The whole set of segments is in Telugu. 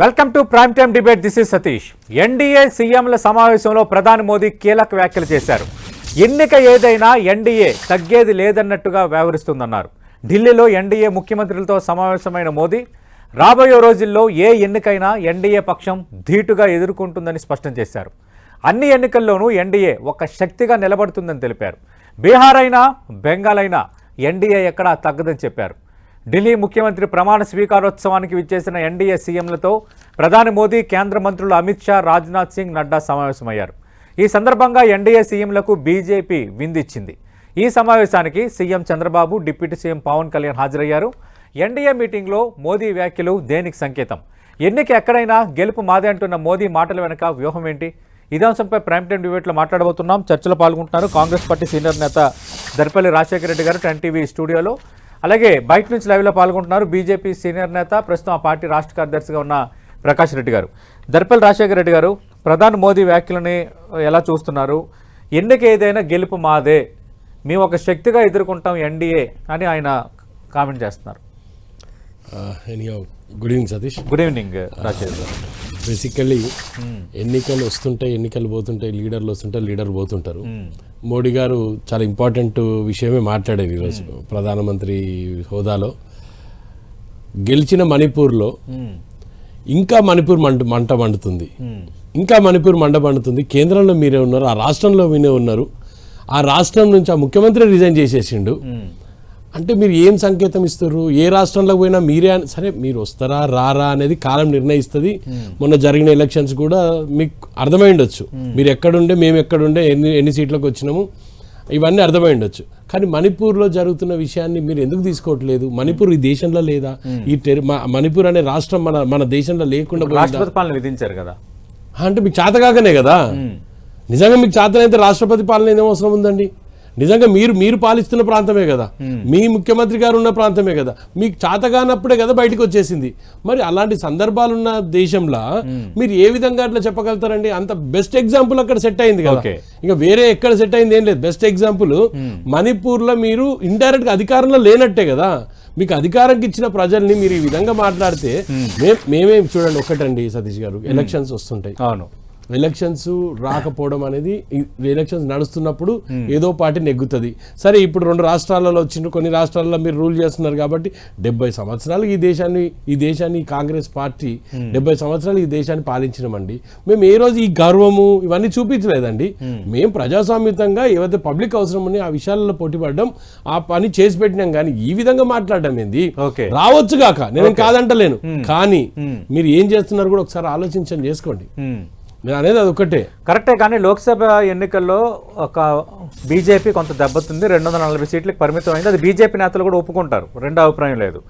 Welcome to prime time debate this is Satish NDA సీఎంల సమావేశంలో ప్రధాని మోదీ కీలక వ్యాఖ్యలు చేశారు. ఎన్నిక ఏదైనా ఎన్డీఏ తగ్గేది లేదన్నట్టుగా వ్యవహరిస్తుందన్నారు. ఢిల్లీలో ఎన్డీఏ ముఖ్యమంత్రులతో సమావేశమైన మోదీ రాబోయే రోజుల్లో ఏ ఎన్నికైనా ఎన్డీఏ పక్షం ధీటుగా ఎదుర్కొంటుందని స్పష్టం చేశారు. అన్ని ఎన్నికల్లోనూ ఎన్డీఏ ఒక శక్తిగా నిలబడుతుందని తెలిపారు. బీహార్ అయినా బెంగాల్ అయినా ఎన్డీఏ ఎక్కడా తగ్గదని చెప్పారు. ఢిల్లీ ముఖ్యమంత్రి ప్రమాణ స్వీకారోత్సవానికి విచ్చేసిన ఎన్డీఏ సీఎంలతో ప్రధాని మోదీ కేంద్ర మంత్రులు అమిత్ షా రాజ్నాథ్ సింగ్ నడ్డా సమావేశమయ్యారు. ఈ సందర్భంగా ఎన్డీఏ సీఎంలకు బీజేపీ విందిచ్చింది. ఈ సమావేశానికి CM Chandrababu deputy CM Pawan Kalyan హాజరయ్యారు. ఎన్డీఏ మీటింగ్లో మోదీ వ్యాఖ్యలు దేనికి సంకేతం? ఎన్నిక ఎక్కడైనా గెలుపు మాదే అంటున్న మోదీ మాటల వెనుక వ్యూహం ఏంటి? ఇదే అంశంపై ప్రైమ్ టైం డిబేట్లో మాట్లాడబోతున్నాం. చర్చలో పాల్గొంటున్నారు కాంగ్రెస్ పార్టీ సీనియర్ నేత దర్పల్లి రాజశేఖర రెడ్డి గారు టెన్ టీవీ స్టూడియోలో. అలాగే బయట నుంచి లైవ్లో పాల్గొంటున్నారు బీజేపీ సీనియర్ నేత ప్రస్తుతం ఆ పార్టీ రాష్ట్ర కార్యదర్శిగా ఉన్న ప్రకాష్ రెడ్డి గారు. దర్పల్లి రాజశేఖర రెడ్డి గారు ప్రధాని మోదీ వ్యాఖ్యలని ఎలా చూస్తున్నారు? ఎన్నిక ఏదైనా గెలుపు మాదే. మేము ఒక శక్తిగా ఎదుర్కొంటాం ఎన్డీఏ అని ఆయన కామెంట్ చేస్తున్నారు. Good evening Satish. Good evening basically ఎన్నికలు వస్తుంటాయి ఎన్నికలు పోతుంటాయి లీడర్లు వస్తుంటాయి లీడర్ పోతుంటారు. మోడీ గారు చాలా ఇంపార్టెంట్ విషయమే మాట్లాడారు ఈరోజు ప్రధానమంత్రి హోదాలో. గెలిచిన మణిపూర్లో ఇంకా మణిపూర్ మంట మంట మండుతుంది. ఇంకా మణిపూర్ మంట మండుతుంది. కేంద్రంలో మీరే ఉన్నారు ఆ రాష్ట్రంలో మీరే ఉన్నారు. ఆ రాష్ట్రం నుంచి ఆ ముఖ్యమంత్రి రిజైన్ చేసేసిండు. అంటే మీరు ఏం సంకేతం ఇస్తారు? ఏ రాష్ట్రంలో పోయినా మీరే సరే మీరు వస్తారా రారా అనేది కాలం నిర్ణయిస్తుంది. మొన్న జరిగిన ఎలక్షన్స్ కూడా మీకు అర్థమై ఉండొచ్చు. మీరు ఎక్కడుండే మేము ఎక్కడుండే ఎన్ని ఎన్ని సీట్లకు వచ్చినాము ఇవన్నీ అర్థమై ఉండొచ్చు. కానీ మణిపూర్లో జరుగుతున్న విషయాన్ని మీరు ఎందుకు తీసుకోవట్లేదు? మణిపూర్ ఈ దేశంలో లేదా? ఈ మణిపూర్ అనే రాష్ట్రం మన మన దేశంలో లేకుండా? రాష్ట్రపతి పాలన విధించారు కదా. అంటే మీకు చేతగాకనే కదా? నిజంగా మీకు చేతనైతే రాష్ట్రపతి పాలన ఏం అవసరం ఉందండి? నిజంగా మీరు మీరు పాలిస్తున్న ప్రాంతమే కదా. మీ ముఖ్యమంత్రి గారు ఉన్న ప్రాంతమే కదా. మీకు చేతగానప్పుడే కదా బయటకు వచ్చేసింది. మరి అలాంటి సందర్భాలున్న దేశంలో మీరు ఏ విధంగా అట్లా చెప్పగలుగుతారండి? అంత బెస్ట్ ఎగ్జాంపుల్ అక్కడ సెట్ అయింది కదా. ఇంకా వేరే ఎక్కడ సెట్ అయింది ఏం లేదు. బెస్ట్ ఎగ్జాంపుల్ మణిపూర్లో మీరు ఇండైరెక్ట్గా అధికారంలో లేనట్టే కదా. మీకు అధికారంకి ఇచ్చిన ప్రజల్ని మీరు ఈ విధంగా మాట్లాడితే మేమే చూడండి ఒకటండి సతీష్ గారు. ఎలక్షన్స్ వస్తుంటాయి. అవును. ఎలక్షన్స్ రాకపోవడం అనేది ఎలక్షన్స్ నడుస్తున్నప్పుడు ఏదో పార్టీ నెగ్గుతుంది. సరే ఇప్పుడు రెండు రాష్ట్రాలలో వచ్చిండ్రు కొన్ని రాష్ట్రాల్లో మీరు రూల్ చేస్తున్నారు కాబట్టి డెబ్బై సంవత్సరాలు ఈ దేశాన్ని ఈ దేశాన్ని కాంగ్రెస్ పార్టీ డెబ్బై సంవత్సరాలు ఈ దేశాన్ని పాలించినామండి. మేము ఏ రోజు ఈ గర్వము ఇవన్నీ చూపించలేదండి. మేము ప్రజాస్వామ్యతంగా ఏవైతే పబ్లిక్ అవసరం ఉంది ఆ విషయాలలో పోటీపడడం ఆ పని చేసి పెట్టినాం కానీ ఈ విధంగా మాట్లాడడం ఏంది? ఓకే. రావచ్చు గాక నేను కాదంటలేను. కానీ మీరు ఏం చేస్తున్నారు కూడా ఒకసారి ఆలోచించండి చేసుకోండి. నేను అనేది అది ఒకటే కరెక్టే కానీ లోక్సభ ఎన్నికల్లో ఒక బీజేపీ కొంత దెబ్బతుంది. రెండు వందల నలభై సీట్లకు పరిమితం అయింది. అది బీజేపీ నేతలు కూడా ఒప్పుకుంటారు. రెండో అభిప్రాయం లేదు.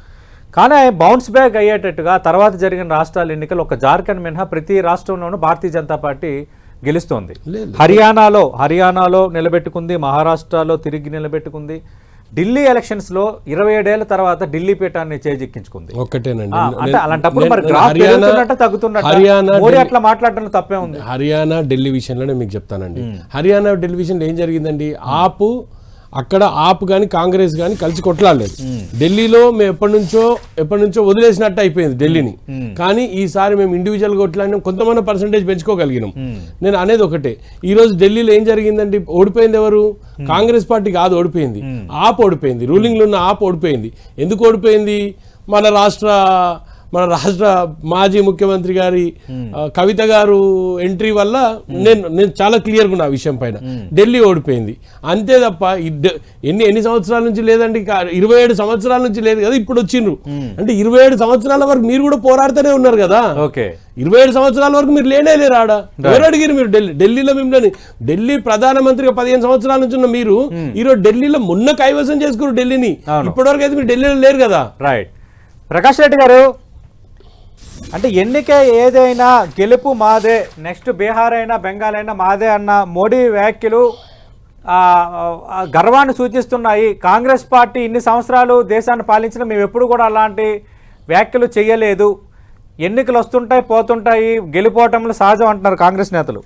కానీ బౌన్స్ బ్యాక్ అయ్యేటట్టుగా తర్వాత జరిగిన రాష్ట్రాల ఎన్నికలు ఒక జార్ఖండ్ మినహా ప్రతి రాష్ట్రంలోనూ భారతీయ జనతా పార్టీ గెలుస్తోంది. హర్యానాలో హర్యానాలో నిలబెట్టుకుంది మహారాష్ట్రలో తిరిగి నిలబెట్టుకుంది. ఢిల్లీ ఎలక్షన్స్లో ఇరవై ఏడేళ్ళ తర్వాత ఢిల్లీ పీఠాన్ని చేజిక్కించుకుంది. నేను- అంటే అలాంటప్పుడు మరి గ్రాఫ్ తగ్గుతున్నట్ట? హర్యానా మోడీ అట్లా మాట్లాడడం తప్పే ఉంది. హర్యానా ఢిల్లీ విషయంలోనే మీకు చెప్తానండి. హర్యానా ఢిల్లీ విషయంలో ఏం జరిగిందండి? ఆపు అక్కడ ఆపు కానీ కాంగ్రెస్ కానీ కలిసి కొట్లాడలేదు. ఢిల్లీలో మేము ఎప్పటి నుంచో ఎప్పటి నుంచో వదిలేసినట్టు అయిపోయింది ఢిల్లీని. కానీ ఈసారి మేము ఇండివిజువల్గా కొట్లాడినాం కొంతమంది పర్సంటేజ్ పెంచుకోగలిగినాం. నేను అనేది ఒకటే. ఈ రోజు ఢిల్లీలో ఏం జరిగిందండి? ఓడిపోయింది ఎవరు? కాంగ్రెస్ పార్టీ కాదు ఓడిపోయింది. ఆప్ ఓడిపోయింది. రూలింగ్లో ఉన్న ఆప్ ఓడిపోయింది. ఎందుకు ఓడిపోయింది? మన రాష్ట్ర మన రాష్ట్ర మాజీ ముఖ్యమంత్రి గారి కవిత గారు ఎంట్రీ వల్ల నేను నేను చాలా క్లియర్గా ఉన్నా ఆ విషయం పైన. ఢిల్లీ ఓడిపోయింది. అంతే తప్ప ఎన్ని ఎన్ని సంవత్సరాల నుంచి లేదండి ఇరవై ఏడు సంవత్సరాల నుంచి లేదు కదా ఇప్పుడు వచ్చిండ్రు. అంటే ఇరవై ఏడు సంవత్సరాల వరకు మీరు కూడా పోరాడుతూనే ఉన్నారు కదా. ఓకే. ఇరవై ఏడు సంవత్సరాల వరకు మీరు లేనే లేరు ఆడ? ఎవరు అడిగారు మీరు? ఢిల్లీ ఢిల్లీలో మిమ్మల్ని ఢిల్లీ ప్రధానమంత్రిగా పదిహేను సంవత్సరాల నుంచి ఉన్న మీరు ఈరోజు ఢిల్లీలో మొన్న కైవసం చేసుకున్నారు ఢిల్లీని. ఇప్పటివరకు అయితే మీరు ఢిల్లీలో లేరు కదా. రైట్. ప్రకాష్ రెడ్డి గారు అంటే ఎన్నిక ఏదైనా గెలుపు మాదే నెక్స్ట్ బీహార్ అయినా బెంగాల్ అయినా మాదే అన్న మోడీ వ్యాఖ్యలు గర్వాన్ని సూచిస్తున్నాయి. కాంగ్రెస్ పార్టీ ఇన్ని సంవత్సరాలు దేశాన్ని పాలించిన మేము ఎప్పుడు కూడా అలాంటి వ్యాఖ్యలు చేయలేదు. ఎన్నికలు వస్తుంటాయి పోతుంటాయి గెలుపోవటంలో సహజం అంటున్నారు కాంగ్రెస్ నేతలు.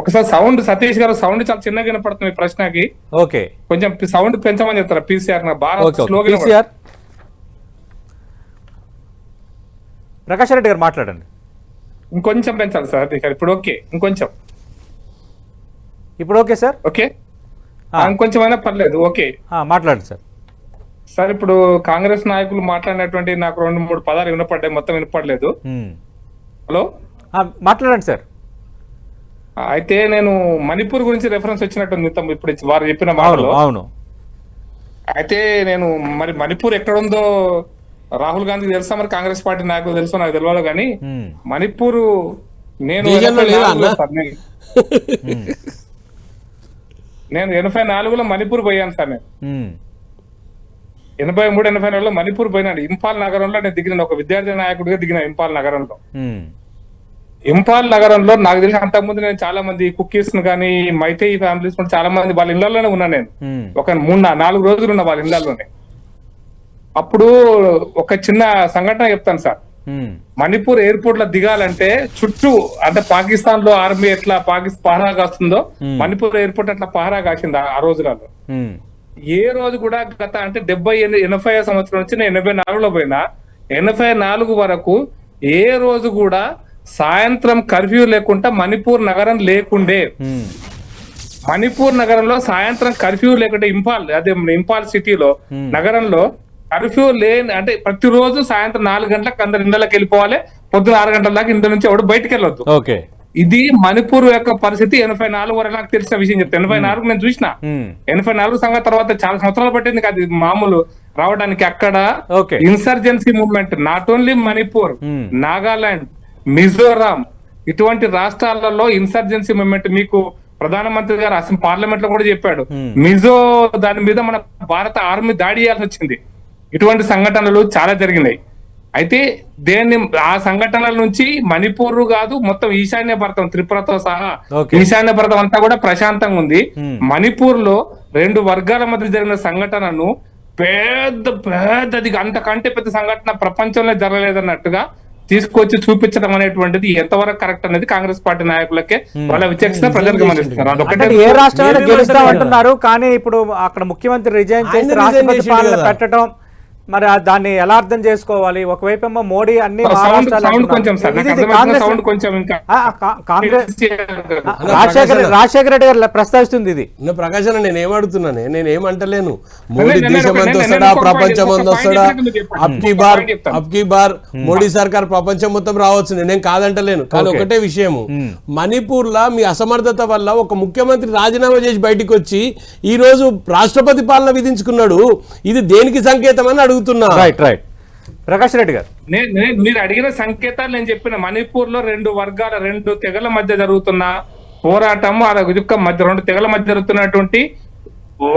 ఒకసారి సౌండ్ సతీష్ గారు సౌండ్ చాలా చిన్నగా వినపడుతుంది ప్రశ్నకి. ఓకే. కొంచెం సౌండ్ పెంచమని చెప్తారా? పీసీఆర్ నాకు బాగా ఓకే స్లోగా వినపడుతుంది. పీసీఆర్ ప్రకాష్ రెడ్డి గారు మాట్లాడండి. ఇంకొంచెం పెంచాలి సార్ ఇప్పుడు ఓకే ఇంకొంచెం. ఇప్పుడు ఓకే సార్? ఓకే. ఇంకొంచెం అయినా పర్లేదు ఓకే. మాట్లాడండి సార్. సార్ ఇప్పుడు కాంగ్రెస్ నాయకులు మాట్లాడినటువంటి నాకు రెండు మూడు పదాలు వినపడ్డాయి మొత్తం వినపడలేదు. హలో? మాట్లాడండి సార్. అయితే నేను మణిపూర్ గురించి రెఫరెన్స్ వచ్చినట్టుంది ఇంత ఇప్పుడు వారు చెప్పిన మాటలో. అవును. అయితే నేను మరి మణిపూర్ ఎక్కడుందో రాహుల్ గాంధీ తెలుసా మరి కాంగ్రెస్ పార్టీ నాకు తెలుసో నాకు తెలియదు కానీ. మణిపూర్ నేను నేను- ఎనభై నాలుగులో మణిపూర్ పోయాను సార్ నేను. ఎనభై మూడు ఎనభై నాలుగులో మణిపూర్ పోయినాడు ఇంపాల్ నగరంలో నేను దిగిన ఒక విద్యార్థి నాయకుడిగా దిగిన ఇంపాల్ నగరంలో. ఇంపాల్ నగరంలో నాకు తెలిసి అంతకుముందు నేను చాలా మంది కుక్కీస్ కానీ మైతేయి ఫ్యామిలీస్ చాలా మంది వాళ్ళ ఇళ్ళలోనే ఉన్నా నేను. ఒక మూడు నాలుగు రోజులు ఉన్న వాళ్ళ ఇళ్ళలోనే. అప్పుడు ఒక చిన్న సంఘటన చెప్తాను సార్. మణిపూర్ ఎయిర్పోర్ట్లో దిగాలంటే చుట్టూ అంటే పాకిస్తాన్లో ఆర్మీ ఎట్లా పాకిస్తాన్ పహరా కాస్తుందో మణిపూర్ ఎయిర్పోర్ట్ అట్లా పహరా కాసింది ఆ- రోజులలో. ఏ రోజు కూడా గత అంటే డెబ్బై ఎని- ఎనభై సంవత్సరం నుంచి నేను ఎనభై నాలుగులో పోయినా ఎనభై నాలుగు వరకు ఏ రోజు కూడా సాయంత్రం కర్ఫ్యూ లేకుండా మణిపూర్ నగరం లేకుండే. మణిపూర్ నగరంలో సాయంత్రం కర్ఫ్యూ లేకుంటే ఇంపాల్ అదే ఇంపాల్ సిటీలో నగరంలో కర్ఫ్యూ లేని అంటే ప్రతిరోజు సాయంత్రం నాలుగు గంటలకు అందరు ఇండ్లకి వెళ్ళిపోవాలి. పొద్దున ఆరు గంటల దాకా ఇంటి నుంచి ఎవడు బయటికి వెళ్ళొద్దు. ఓకే. ఇది మణిపూర్ యొక్క పరిస్థితి. ఎనభై నాలుగు వరకు నాకు తెలిసిన విషయం చెప్తాను ఎనభై నాలుగు నేను చూసిన. ఎనభై నాలుగు సంఘం తర్వాత చాలా సంవత్సరాలు పట్టింది అది మామూలు రావడానికి అక్కడ. Insurgency movement not only Manipur. Nagaland Mizoram ఇటువంటి రాష్ట్రాలలో ఇన్సర్జెన్సీ మూవ్మెంట్ మీకు ప్రధానమంత్రి గారు అసలు పార్లమెంట్లో కూడా చెప్పాడు. మిజో దాని మీద మన భారత ఆర్మీ దాడి చేయాల్సి వచ్చింది. ఇటువంటి సంఘటనలు చాలా జరిగినాయి. అయితే దేన్ని ఆ సంఘటనల నుంచి మణిపూర్ కాదు మొత్తం ఈశాన్య భారతం త్రిపురతో సహా. ఈశాన్య భారతం అంతా కూడా ప్రశాంతంగా ఉంది. మణిపూర్లో రెండు వర్గాల మధ్య జరిగిన సంఘటనను పెద్ద పెద్దది అంతకంటే పెద్ద సంఘటన ప్రపంచంలో జరగలేదన్నట్టుగా తీసుకొచ్చి చూపించడం అనేటువంటిది ఎంతవరకు కరెక్ట్ అనేది కాంగ్రెస్ పార్టీ నాయకులకే వాళ్ళ విచక్షణ ప్రజలు గమనిస్తున్నారు అంటే అదొకటే. ఏ రాష్ట్రాలు గెలుస్తామంటున్నారు కానీ ఇప్పుడు అక్కడ ముఖ్యమంత్రి రిజైన్ చేసి రాష్ట్రపతి పాలన. పెట్టడం మరి ఆ దాన్ని ఎలా అర్థం చేసుకోవాలి? ఒకవైపు ఏమో మోడీ అన్ని రాజశేఖర రెడ్డి గారు ప్రస్తావిస్తుంది ఇది. ప్రకాశ్ నేను ఏమడుతున్నానే నేను ఏమంటలేను. మోడీ దేశం అంతా వస్తాడా? ప్రపంచం అంతా వస్తాడా. అబ్కి బార్. అబ్కి బార్ మోడీ సర్కార్ ప్రపంచం మొత్తం రావచ్చు నేనేం కాదంటలేను. కానీ. ఒకటే విషయము. మణిపూర్ లా మీ అసమర్థత వల్ల ఒక ముఖ్యమంత్రి రాజీనామా చేసి బయటికి వచ్చి ఈ రోజు రాష్ట్రపతి పాలన విధించుకున్నాడు. ఇది దేనికి సంకేతం అని అడుగుతున్నా. రైట్ రైట్ ప్రకాష్ రెడ్డి గారు. నే- నే- మీరు అడిగిన సంకేతాలు నేను చెప్పిన మణిపూర్లో రెండు వర్గాల రెండు తెగల మధ్య జరుగుతున్న పోరాటం ఆ యొక్క మధ్య రెండు తెగల మధ్య జరుగుతున్నటువంటి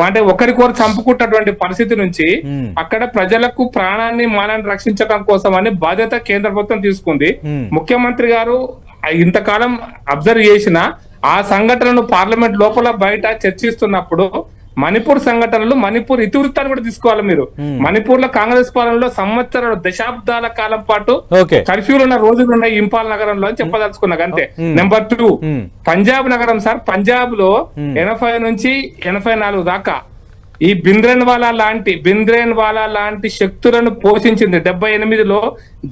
అంటే ఒకరికొకరు చంపుకుంటున్నటువంటి పరిస్థితి నుంచి అక్కడ ప్రజలకు ప్రాణాన్ని మానాన్ని రక్షించడం కోసం అని బాధ్యత కేంద్ర ప్రభుత్వం తీసుకుంది. ముఖ్యమంత్రి గారు ఇంతకాలం అబ్జర్వ్ చేసిన ఆ సంఘటనను పార్లమెంట్ లోపల బయట చర్చిస్తున్నప్పుడు మణిపూర్ సంఘటనలు మణిపూర్ ఇతివృత్తాన్ని కూడా తీసుకోవాలి మీరు. మణిపూర్లో కాంగ్రెస్ పాలనలో సంవత్సరాలు దశాబ్దాల కాలం పాటు కర్ఫ్యూలు ఉన్న రోజులు ఉన్నాయి ఇంపాల్ నగరంలో అని చెప్పదలుచుకున్నా అంతే. నెంబర్ టూ పంజాబ్ నగరం సార్. పంజాబ్లో ఎనభై నుంచి ఎనభై నాలుగు దాకా ఈ బింద్రేన్ వాలా లాంటి బింద్రేన్ వాలా లాంటి శక్తులను పోషించింది. డెబ్బై ఎనిమిదిలో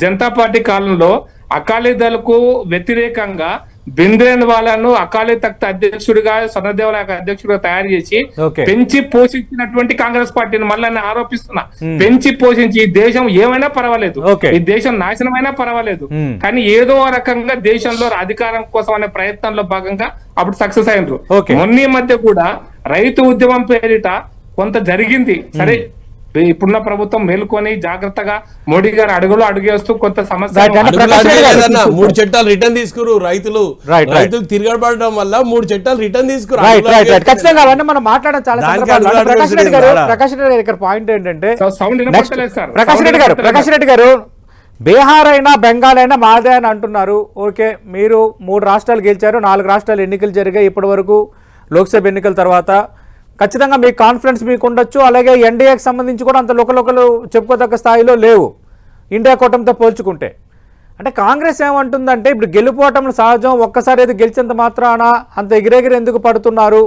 జనతా పార్టీ కాలంలో అకాలీదళకు వ్యతిరేకంగా బింద్రేన్ వాలాను అకాలీ తఖ్త అధ్యక్షుడిగా స్వర్ణదేవల అధ్యక్షుడిగా తయారు చేసి. పెంచి పోషించినటువంటి కాంగ్రెస్ పార్టీని మళ్ళీ నేను ఆరోపిస్తున్నా పెంచి పోషించి ఈ దేశం ఏమైనా పర్వాలేదు. ఈ దేశం నాశనమైనా పర్వాలేదు Hmm. కానీ ఏదో రకంగా దేశంలో అధికారం కోసం అనే ప్రయత్నంలో భాగంగా అప్పుడు సక్సెస్ అయినరు. మొన్న మధ్య కూడా రైతు ఉద్యమం పేరిట కొంత జరిగింది సరే ఇప్పుడున్న ప్రభుత్వం మేలుకొని జాగ్రత్తగా మోడీ గారు అడుగులు అడుగేస్తూ కొంత సమస్య. మూడు చట్టాలు రిటర్న్ తీసుకురు రైతులు. రైతులు తిరగబడడం వల్ల మూడు చట్టాలు రిటర్న్ తీసుకురు. ఖచ్చితంగా అవన్నీ మనం మాట్లాడడం చాలా ప్రకాష్ రెడ్డి గారు ప్రకాష్ రెడ్డి గారు ఇక్కడ పాయింట్ ఏంటంటే సౌండ్ ప్రకాష్ రెడ్డి గారు ప్రకాష్ రెడ్డి గారు బీహార్ అయినా బెంగాల్ అయినా మాదే అని అంటున్నారు. ఓకే మీరు మూడు రాష్ట్రాలు గెలిచారు నాలుగు రాష్ట్రాలు ఎన్నికలు జరిగాయి ఇప్పటి వరకు లోక్సభ ఎన్నికల తర్వాత ఖచ్చితంగా మీకు కాన్ఫిడెన్స్ మీకు ఉండొచ్చు. అలాగే ఎన్డీఏకి సంబంధించి కూడా అంత లోకలోకలు చెప్పుకోదగ్గ స్థాయిలో లేవు. ఇండియా కూటమితో పోల్చుకుంటే. అంటే కాంగ్రెస్ ఏమంటుందంటే ఇప్పుడు గెలుపోవటం సహజం ఒక్కసారి ఏదో గెలిచేంత మాత్రాన అంత ఎగిరెగిరి ఎందుకు పడుతున్నారు?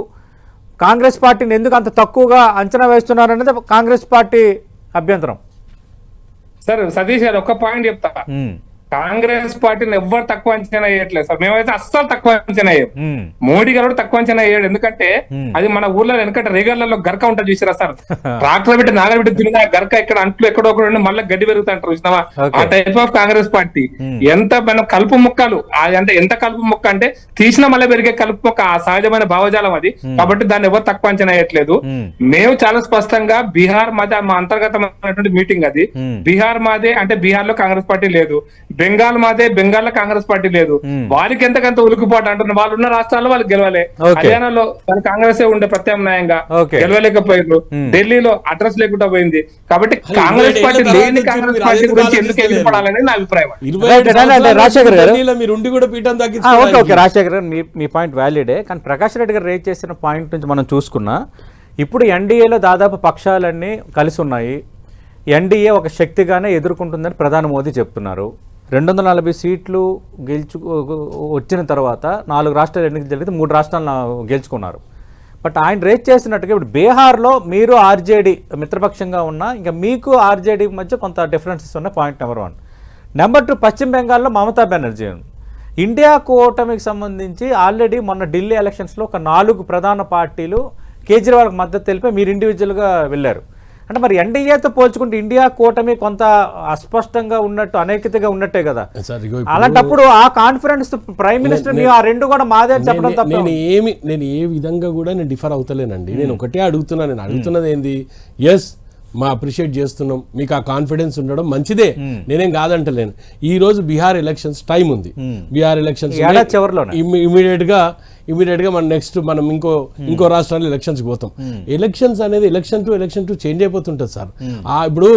కాంగ్రెస్ పార్టీని ఎందుకు అంత తక్కువగా అంచనా వేస్తున్నారు అనేది కాంగ్రెస్ పార్టీ అభ్యంతరం. సార్ సతీష్ గారు ఒక్క పాయింట్ చెప్తా. కాంగ్రెస్ పార్టీని ఎవ్వరు తక్కువ అంచనా వేయట్లేదు సార్. మేమైతే అస్సలు తక్కువ అంచనా వేయం. మోడీ గారు కూడా తక్కువ అంచనా వేయడు. ఎందుకంటే. అది మన ఊర్లో వెనకట రేగర్లలో గరక ఉంటుంది చూసారా సార్? ట్రాక్టర్ పెట్టి నాగలు పెట్టి దున్నినా గరక ఇక్కడ అంట్లు ఎక్కడో ఒకటి మళ్ళీ గడ్డి పెరుగుతుంటారు చూసినావా. ఆ టైప్ ఆఫ్ కాంగ్రెస్ పార్టీ. ఎంత మనం కలుపు మొక్కలు అది అంటే ఎంత కలుపు మొక్క అంటే తీసిన మళ్ళీ పెరిగే కలుపు మొక్క ఆ సహజమైన భావజాలం అది. కాబట్టి దాన్ని ఎవరు తక్కువ అంచనా వేయట్లేదు. మేము చాలా స్పష్టంగా బీహార్ మాదే మా అంతర్గతమైనటువంటి మీటింగ్ అది. బీహార్ మాదే అంటే బీహార్లో కాంగ్రెస్ పార్టీ లేదు. బెంగాల్ మాదే బెంగాల్లో కాంగ్రెస్ పార్టీ లేదు. వారికి ఎంతకంత ఉలుకుపాటు అంటున్నారు వాళ్ళు ఉన్న రాష్ట్రాల్లో వాళ్ళు గెలవలే. హర్యానాలో వాళ్ళు కాంగ్రెస్ ఉండే ప్రత్యామ్నాయంగా. గెలవలేకపోయారు. ఢిల్లీలో అడ్రస్ లేకుండా పోయింది కాబట్టి కాంగ్రెస్ పార్టీ లేని కాంగ్రెస్ పార్టీ గురించి ఎందుకు. ఎగిరిపడాలని నా అభిప్రాయం రాజశేఖర్ గారు. ఢిల్లీలో మీరు ఉండి కూడా పీఠం ఓకే ఓకే రాజశేఖర్ గారు మీ మీ పాయింట్ వ్యాలిడే కానీ ప్రకాష్ రెడ్డి గారు రేజ్ చేసిన పాయింట్ నుంచి మనం చూసుకున్నా ఇప్పుడు ఎన్డీఏలో దాదాపు పక్షాలన్నీ కలిసి ఉన్నాయి ఎన్డీఏ ఒక శక్తిగానే ఎదుర్కొంటుందని ప్రధాని మోదీ చెప్తున్నారు రెండు వందల నలభై సీట్లు గెలుచు వచ్చిన తర్వాత నాలుగు రాష్ట్రాలు ఎన్నికలు జరిగితే మూడు రాష్ట్రాలను గెలుచుకున్నారు. బట్ ఆయన రేస్ చేసినట్టుగా ఇప్పుడు బీహార్లో మీరు ఆర్జేడీ మిత్రపక్షంగా ఉన్నా ఇంకా మీకు ఆర్జేడీ మధ్య కొంత డిఫరెన్సెస్ ఉన్నాయి point number one. Number two పశ్చిమ బెంగాల్లో మమతా బెనర్జీ. ఇండియా కూటమికి సంబంధించి ఆల్రెడీ మొన్న ఢిల్లీ ఎలక్షన్స్లో ఒక నాలుగు ప్రధాన పార్టీలు కేజ్రీవాల్కి మద్దతు తెలిపి మీరు ఇండివిజువల్గా వెళ్ళారు. అంటే మరి ఎన్డీఏతో పోల్చుకుంటే ఇండియా కూటమి కొంత అస్పష్టంగా ఉన్నట్టు అనైక్యతగా ఉన్నట్టే కదా. అలాంటప్పుడు ఆ కాన్ఫిడెన్స్ ప్రైమ్ మినిస్టర్ ఆ రెండు కూడా మాదే అని చెప్పడం నేను- తప్ప? నేను ఏమి నేను ఏ విధంగా కూడా నేను డిఫర్ అవుతలేనండి. నేను ఒకటే అడుగుతున్నా. నేను అడుగుతున్నది ఏంది? ఎస్ మా అప్రిషియేట్ చేస్తున్నాం. మీకు ఆ కాన్ఫిడెన్స్ ఉండడం మంచిదే. నేనేం కాదంటలేను. ఈ రోజు బీహార్ ఎలక్షన్స్ టైం ఉంది. బీహార్ ఎలక్షన్స్. ఇమీడియట్గా ఇమీడియట్గా మనం నెక్స్ట్ మనం ఇంకో ఇంకో రాష్ట్రాల్లో ఎలక్షన్స్ పోతాం. ఎలక్షన్స్ అనేది election to election to change అయిపోతుంటుంది sir. ఆ ఇప్పుడు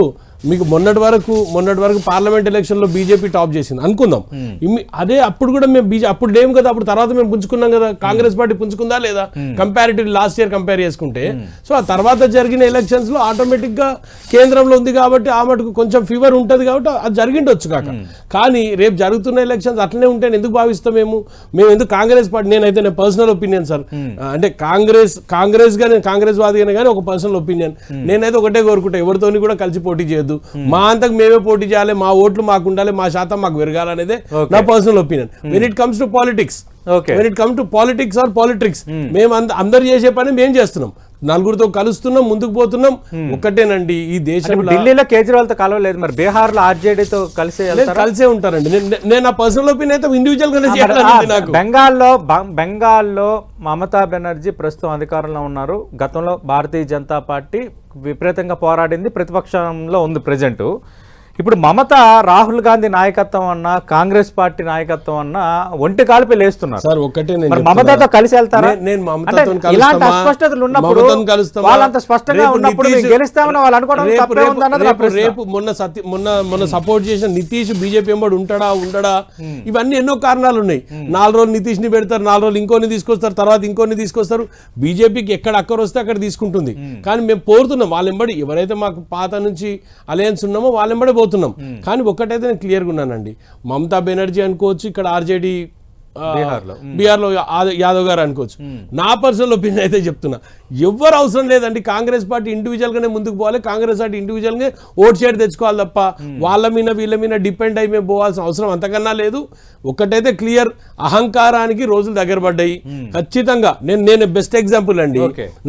మీకు మొన్నటి వరకు మొన్నటి వరకు పార్లమెంట్ ఎలక్షన్లో బీజేపీ టాప్ చేసింది. అనుకుందాం. ఇమ్మి- అదే అప్పుడు కూడా మేము బీజే అప్పుడు లేము కదా అప్పుడు తర్వాత మేము పుంజుకున్నాం కదా. కాంగ్రెస్ పార్టీ పుంజుకుందా లేదా? కంపారిటివ్ లాస్ట్ ఇయర్ కంపేర్ చేసుకుంటే. సో ఆ తర్వాత జరిగిన ఎలక్షన్స్లో ఆటోమేటిక్గా కేంద్రంలో ఉంది కాబట్టి ఆ మటుకు కొంచెం ఫీవర్ ఉంటది కాబట్టి అది జరిగిండొచ్చు కాక. కానీ రేపు జరుగుతున్న ఎలక్షన్స్ అట్లనే ఉంటే ఎందుకు భావిస్తాం మేము? మేము ఎందుకు కాంగ్రెస్ పార్టీ నేనైతే నేను పర్సనల్ ఒపీనియన్ సార్ అంటే కాంగ్రెస్ కాంగ్రెస్ నేను కాంగ్రెస్ వాదిగానే కానీ ఒక పర్సనల్ ఒపీనియన్ నేనైతే ఒకటే కోరుకుంటా. ఎవరితోని కూడా కలిసి పోటీ చేయొద్దు. మా అంతకు మేమే పోటీ చేయాలి మా ఓట్లు మాకు ఉండాలి మా శాతం మాకు పెరగాలనేదే నా personal opinion when it comes to politics when it come to politics or politics మేము అంద- అందరు చేసే పని మేము చేస్తున్నాం. నలుగురితో కలుస్తున్నాం ముందుకు పోతున్నాం. ఒక్కటేనండి ఈ దేశంలో ఢిల్లీలో కేజ్రీవాల్తో కలవలేదు మరి బీహార్లో ఆర్జేడీతో కలిసి? కలిసే ఉంటారండి. నేను- నా పర్సనల్ ఒపీనియన్ అయితే ఇండివిజువల్ గానే నాకు. బెంగాల్లో బెంగాల్లో మమతా బెనర్జీ ప్రస్తుతం అధికారంలో ఉన్నారు. గతంలో భారతీయ జనతా పార్టీ విపరీతంగా పోరాడింది. ప్రతిపక్షంలో ఉంది ప్రజెంటు. ఇప్పుడు మమత రాహుల్ గాంధీ నాయకత్వం అన్న కాంగ్రెస్ పార్టీ నాయకత్వం అన్న ఒంటి కాలిపి లేస్తున్నారు. సార్. మమతతో కలిసి వెళ్తారా? నేను ఇలాంటి? అస్పష్టతలు ఉన్నప్పుడు? వాళ్ళంత స్పష్టంగా ఉన్నప్పుడు గెలుస్తామని వాళ్ళు అనుకోవడం రేపు- మొన్న సత్య మొన్న మొన్న సపోర్ట్ చేసిన నితీష్ బీజేపీ ఎంబడి ఉంటాడా ఉండడా? ఇవన్నీ ఎన్నో కారణాలు ఉన్నాయి. నాలుగు రోజులు నితీష్ని పెడతారు నాలుగు రోజులు ఇంకోని తీసుకొస్తారు తర్వాత ఇంకోని తీసుకొస్తారు. బీజేపీకి ఎక్కడ అక్కర వస్తే అక్కడ తీసుకుంటుంది. కానీ మేము పోరుతున్నాం. వాళ్ళ ఎంబడి ఎవరైతే మాకు పాత నుంచి అలయన్స్ ఉన్నామో వాళ్ళ పోతున్నాం. కానీ ఒక్కటైతే నేను క్లియర్గా ఉన్నానండి. మమతా బెనర్జీ అనుకోవచ్చు ఇక్కడ ఆర్జేడీ బీహార్లో. బీహార్లో యాదవ్ గారు అనుకోవచ్చు. నా పర్సనల్ ఒపీనియన్ అయితే చెప్తున్నా. ఎవ్వరు అవసరం లేదండి. కాంగ్రెస్ పార్టీ ఇండివిజువల్ గానే ముందుకు పోవాలి. కాంగ్రెస్ పార్టీ ఇండివిజువల్గా ఓట్ షేర్ తెచ్చుకోవాలి తప్ప వాళ్ళ మీద వీళ్ళ మీద డిపెండ్ అయి మేము పోవాల్సిన అవసరం అంతకన్నా లేదు. ఒకటైతే క్లియర్ అహంకారానికి రోజులు దగ్గర పడ్డాయి. ఖచ్చితంగా నేను నేను బెస్ట్ ఎగ్జాంపుల్ అండి.